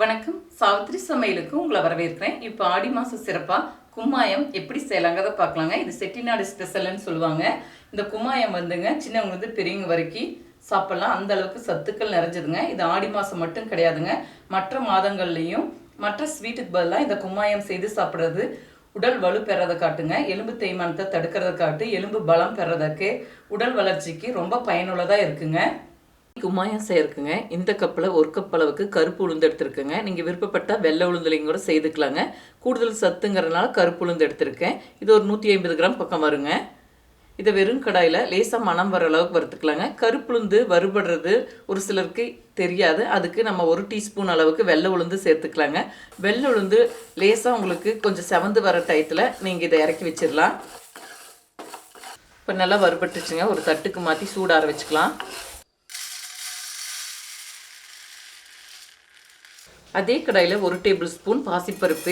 வணக்கம். சாவித்ரி சமையலுக்கு உங்களை வரவேற்கிறேன். இப்போ ஆடி மாதம் சிறப்பாக கும்மாயம் எப்படி செய்யலாங்கிறத பார்க்கலாங்க. இது செட்டிநாடு ஸ்பெஷல்னு சொல்லுவாங்க. இந்த கும்மாயம் வந்துங்க சின்னவங்களுக்கு பெரியவங்க வரைக்கும் சாப்பிட்லாம். அந்த அளவுக்கு சத்துக்கள் நிறைஞ்சதுங்க. இது ஆடி மாதம் மட்டும் கிடையாதுங்க. மற்ற மாதங்கள்லையும் மற்ற ஸ்வீட்டுக்கு பதிலாக இந்த கும்மாயம் செய்து சாப்பிட்றது உடல் வலு பெறதை காட்டுங்க. எலும்பு தேய்மானத்தை தடுக்கிறத காட்டு. எலும்பு பலம் பெறதற்கு உடல் வளர்ச்சிக்கு ரொம்ப பயனுள்ளதாக இருக்குங்க. கும்மாயம் செய்யறதுக்குங்க. இந்த கப்பில் ஒரு கப் அளவுக்கு கருப்பு உளுந்து எடுத்திருக்கேங்க. நீங்கள் விருப்பப்பட்டால் வெள்ளை உளுந்துலையும் கூட செய்துக்கலாங்க. கூடுதல் சத்துங்கிறதுனால கருப்பு உளுந்து எடுத்திருக்கேன். இது ஒரு நூற்றி ஐம்பது கிராம் பக்கம் வருங்க. இதை வெறும் கடாயில் லேசாக மணம் வர அளவுக்கு வறுத்துக்கலாங்க. கருப்புளுந்து வறுபடுறது ஒரு சிலருக்கு தெரியாது. அதுக்கு நம்ம ஒரு டீஸ்பூன் அளவுக்கு வெள்ளை உளுந்து சேர்த்துக்கலாங்க. வெள்ளை உளுந்து லேசாக உங்களுக்கு கொஞ்சம் செவந்து வர டயத்தில் நீங்கள் இதை இறக்கி வச்சிடலாம் இப்போ நல்லா வறுபட்டுச்சுங்க ஒரு தட்டுக்கு மாற்றி சூடார வச்சுக்கலாம். அதே கடாயில் ஒரு டேபிள் ஸ்பூன் பாசிப்பருப்பு.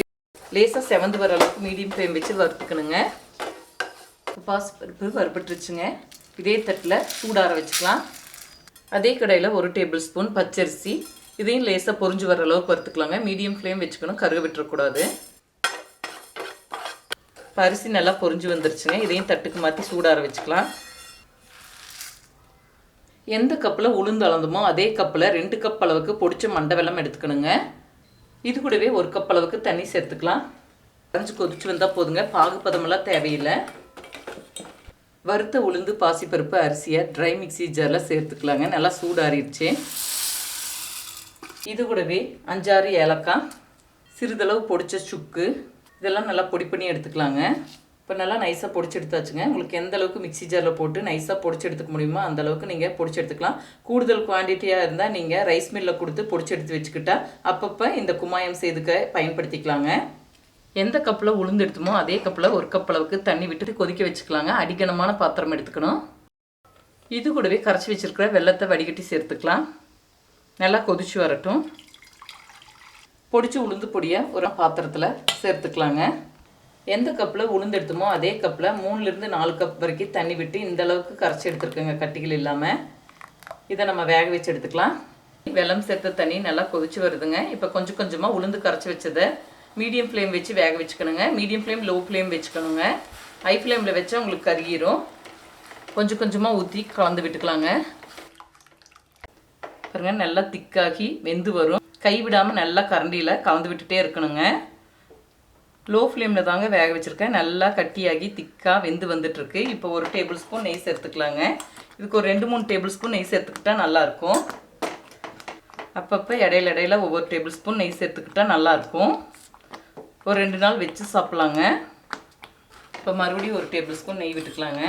லேசாக செவந்து வர அளவுக்கு மீடியம் ஃப்ளேம் வச்சு வறுத்துக்கணுங்க. பாசிப்பருப்பு வறுபட்டுருச்சுங்க. இதே தட்டில் சூடார வச்சுக்கலாம். அதே கடாயில் ஒரு டேபிள் ஸ்பூன் பச்சரிசி. இதையும் லேசாக பொரிஞ்சு வர அளவுக்கு வறுத்துக்கலாங்க. மீடியம் ஃப்ளேம் வச்சுக்கணும். கருக விட்டுறக்கூடாது. இப்போ அரிசி நல்லா பொரிஞ்சு வந்துருச்சுங்க. இதையும் தட்டுக்கு மாற்றி சூடார வச்சுக்கலாம். எந்த கப்பில் உளுந்து அளந்தமோ அதே கப்பில் ரெண்டு கப் அளவுக்கு பொடிச்ச மண்டை வெள்ளம் எடுத்துக்கணுங்க. இது கூடவே ஒரு கப் அளவுக்கு தண்ணி சேர்த்துக்கலாம். கரைஞ்சி கொதிச்சு வந்தால் போதுங்க. பாகுபதமெல்லாம் தேவையில்லை. வறுத்த உளுந்து பாசிப்பருப்பு அரிசியை ட்ரை மிக்ஸி ஜாரில் சேர்த்துக்கலாங்க. நல்லா சூடாறிடுச்சு. இது கூடவே அஞ்சாறு ஏலக்காய் சிறிதளவு பொடிச்ச சுக்கு. இதெல்லாம் நல்லா பொடி பண்ணி எடுத்துக்கலாங்க. இப்போ நல்லா நைஸாக பொடிச்சு எடுத்தாச்சுங்க. உங்களுக்கு எந்த அளவுக்கு மிக்ஸி ஜாரில் போட்டு நைஸாக பொடிச்சு எடுத்துக்க முடியுமோ அந்த அளவுக்கு நீங்கள் பொடிச்சு எடுத்துக்கலாம். கூடுதல் குவான்டிட்டியாக இருந்தால் நீங்கள் ரைஸ் மில்லில் கொடுத்து பொடிச்சு எடுத்து வச்சுக்கிட்டா அப்பப்போ இந்த குமாயம் செய்துக்க பயன்படுத்திக்கலாங்க. எந்த கப்பில் உளுந்து எடுத்துமோ அதே கப்பில் ஒரு கப் அளவுக்கு தண்ணி விட்டு கொதிக்க வச்சுக்கலாங்க. அடிக்கனமான பாத்திரம் எடுத்துக்கணும். இது கூடவே கரைச்சி வச்சுருக்கிற வெள்ளத்தை வடிகட்டி சேர்த்துக்கலாம். நல்லா கொதிச்சு வரட்டும். பொடிச்சு உளுந்து பொடியை ஒரு பாத்திரத்தில் சேர்த்துக்கலாங்க. எந்த கப்பில் உளுந்து எடுத்துமோ அதே கப்பில் மூணுலேருந்து நாலு கப் வரைக்கும் தண்ணி விட்டு இந்த அளவுக்கு கரைச்சி எடுத்துருக்கோங்க கட்டிகள் இல்லாமல் இதை நம்ம வேக வச்சு எடுத்துக்கலாம். வெள்ளம் சேர்த்த தண்ணி நல்லா கொதிச்சு வருதுங்க. இப்போ கொஞ்சம் கொஞ்சமாக உளுந்து கரைச்சி வச்சதை மீடியம் ஃப்ளேம் வச்சு வேக வச்சுக்கணுங்க. மீடியம் ஃப்ளேம் லோ ஃப்ளேம் வச்சுக்கணுங்க. ஹை ஃப்ளேமில் வச்சா உங்களுக்கு கருகிரும். கொஞ்சம் கொஞ்சமாக ஊற்றி கலந்து விட்டுக்கலாங்க. பாருங்க நல்லா திக்காகி வெந்து வரும். கை விடாமல் நல்லா கரண்டியில் கலந்து விட்டுட்டே இருக்கணுங்க. லோ ஃப்ளேமில் தாங்க வேக வச்சுருக்கேன். நல்லா கட்டியாகி திக்காக வெந்து வந்துட்டுருக்கு. இப்போ ஒரு டேபிள் ஸ்பூன் நெய் சேர்த்துக்கலாங்க. இதுக்கு ஒரு ரெண்டு மூணு டேபிள் ஸ்பூன் நெய் சேர்த்துக்கிட்டா நல்லாயிருக்கும். அப்பப்போ இடையில இடையில ஒவ்வொரு டேபிள் ஸ்பூன் நெய் சேர்த்துக்கிட்டா நல்லாயிருக்கும். ஒரு ரெண்டு நாள் வச்சு சாப்பிட்லாங்க. இப்போ மறுபடியும் ஒரு டேபிள் ஸ்பூன் நெய் விட்டுக்கலாங்க.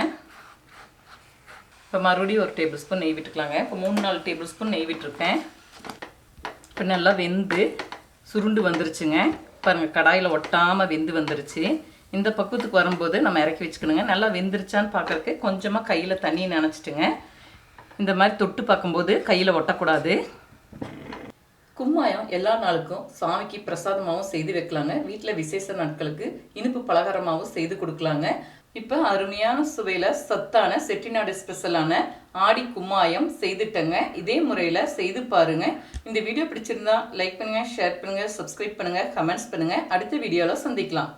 இப்போ மறுபடியும் ஒரு டேபிள் ஸ்பூன் நெய் விட்டுக்கலாங்க. இப்போ மூணு நாலு டேபிள் ஸ்பூன் நெய் விட்டுருக்கேன். இப்போ நல்லா வெந்து சுருண்டு வந்துருச்சுங்க. பாருங்கள் கடாயில் ஒட்டாமல் வெந்து வந்துருச்சு. இந்த பக்குவத்துக்கு வரும்போது நம்ம இறக்கி வச்சுக்கணுங்க. நல்லா வெந்துருச்சான்னு பார்க்குறக்கு கொஞ்சமாக கையில் தண்ணி நினச்சிட்டுங்க. இந்த மாதிரி தொட்டு பார்க்கும்போது கையில் ஒட்டக்கூடாது. கும்மாயம் எல்லா நாளுக்கும் சாமிக்கு பிரசாதமாகவும் செய்து வைக்கலாங்க. வீட்டில் விசேஷ நாட்களுக்கு இனிப்பு பலகாரமாகவும் செய்து கொடுக்கலாங்க. இப்போ அருமையான சுவையில் சத்தான செட்டிநாடு ஸ்பெஷலான ஆடி கும்மாயம் செய்துட்டங்க. இதே முறையில் செய்து பாருங்கள் இந்த வீடியோ பிடிச்சிருந்தா லைக் பண்ணுங்கள் ஷேர் பண்ணுங்கள் சப்ஸ்கிரைப் பண்ணுங்கள் கமெண்ட்ஸ் பண்ணுங்கள் அடுத்த வீடியோவில் சந்திக்கலாம்.